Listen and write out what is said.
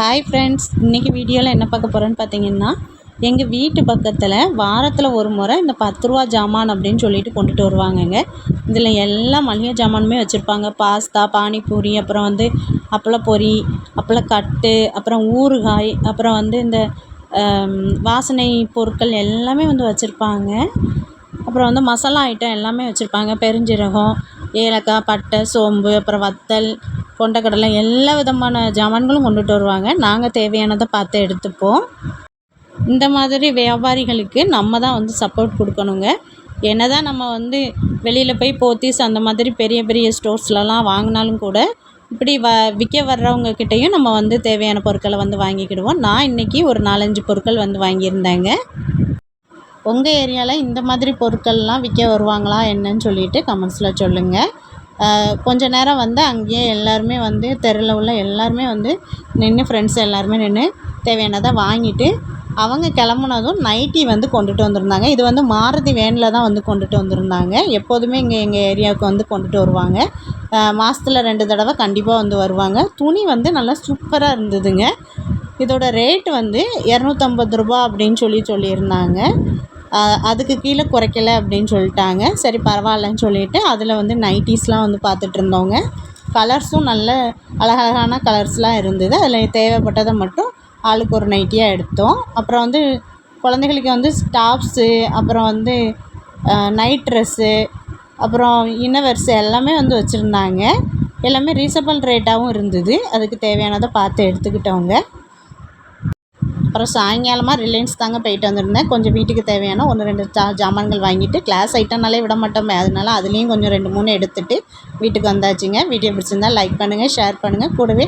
Hi friends இன்றைக்கி வீடியோவில் என்ன பார்க்க போகிறோன்னு பார்த்தீங்கன்னா எங்கள் வீட்டு பக்கத்தில் வாரத்தில் ஒரு முறை இந்த பத்து ரூபா ஜாமான் அப்படின்னு சொல்லிட்டு கொண்டுட்டு வருவாங்கங்க. இதில் எல்லா மளிகை ஜாமானுமே வச்சுருப்பாங்க. பாஸ்தா பானிபூரி அப்புறம் வந்து அப்பளப்பொரி அப்பளக்கட்டு அப்புறம் ஊறுகாய் அப்புறம் வந்து இந்த வாசனை பொருட்கள் எல்லாமே வந்து வச்சுருப்பாங்க. அப்புறம் வந்து மசாலா ஐட்டம் எல்லாமே வச்சுருப்பாங்க. பெருஞ்சீரகம் ஏலக்காய் பட்டை சோம்பு அப்புறம் வத்தல் கொண்டக்கடலை எல்லா விதமான ஜாமான்களும் கொண்டுட்டு வருவாங்க. நாங்கள் தேவையானதை பார்த்து எடுத்துப்போம். இந்த மாதிரி வியாபாரிகளுக்கு நம்ம தான் வந்து சப்போர்ட் கொடுக்கணுங்க. என்ன தான் நம்ம வந்து வெளியில் போய் போத்தீஸ் அந்த மாதிரி பெரிய பெரிய ஸ்டோர்ஸ்லலாம் வாங்கினாலும் கூட இப்படி வ விற்க வர்றவங்கக்கிட்டேயும் நம்ம வந்து தேவையான பொருட்களை வந்து வாங்கிக்கிடுவோம். நான் இன்றைக்கி ஒரு நாலஞ்சு பொருட்கள் வந்து வாங்கியிருந்தேங்க. உங்கள் ஏரியாவில் இந்த மாதிரி பொருட்கள்லாம் விற்க வருவாங்களா என்னன்னு சொல்லிட்டு கமெண்ட்ஸில் சொல்லுங்கள் கொஞ்ச நேரம் வந்து அங்கேயே எல்லாருமே வந்து தெருவில் உள்ள எல்லாருமே வந்து நின்று ஃப்ரெண்ட்ஸ் எல்லாருமே நின்று தேவையானதை வாங்கிட்டு அவங்க கிளம்புனதும் நைட்டி வந்து கொண்டுட்டு வந்திருந்தாங்க. இது வந்து மாருதி வேனில் தான் வந்து கொண்டுட்டு வந்திருந்தாங்க. எப்போதுமே இங்கே எங்கள் ஏரியாவுக்கு வந்து கொண்டுட்டு வருவாங்க. மாதத்துல ரெண்டு தடவை கண்டிப்பாக வந்து வருவாங்க. துணி வந்து நல்லா சூப்பராக இருந்ததுங்க. இதோட ரேட்டு வந்து இரநூத்தம்பது ரூபா அப்படின்னு சொல்லி சொல்லியிருந்தாங்க. அதுக்கு கீழே குறைக்கல அப்படின்னு சொல்லிட்டாங்க. சரி பரவாயில்லன்னு சொல்லிட்டு அதில் வந்து நைட்டிஸ்லாம் வந்து பார்த்துட்டு இருந்தோங்க கலர்ஸும் நல்ல அழகழகான கலர்ஸ்லாம் இருந்தது. அதில் தேவைப்பட்டதை மட்டும் ஆளுக்கு ஒரு நைட்டியாக எடுத்தோம். அப்புறம் வந்து குழந்தைகளுக்கு வந்து ஸ்டாப்ஸு அப்புறம் வந்து நைட் ட்ரெஸ்ஸு அப்புறம் இன்னவர்ஸ் எல்லாமே வந்து வச்சுருந்தாங்க. எல்லாமே ரீசபிள் ரேட்டாகவும் இருந்தது. அதுக்கு தேவையானதை பார்த்து எடுத்துக்கிட்டோங்க அப்புறம் சாயங்காலமாக ரிலையன்ஸ் தாங்க போயிட்டு வந்திருந்தேன். கொஞ்சம் வீட்டுக்கு தேவையான ஒன்று ரெண்டு ஜா ஜாமான்கள் வாங்கிட்டு கிளாஸ் ஐட்டம்னாலே விட மாட்டோமே. அதனால அதுலேயும் கொஞ்சம் ரெண்டு மூணு எடுத்துகிட்டு வீட்டுக்கு வந்தாச்சுங்க. வீடியோ பிடிச்சிருந்தா லைக் பண்ணுங்கள் ஷேர் பண்ணுங்கள் கூடவே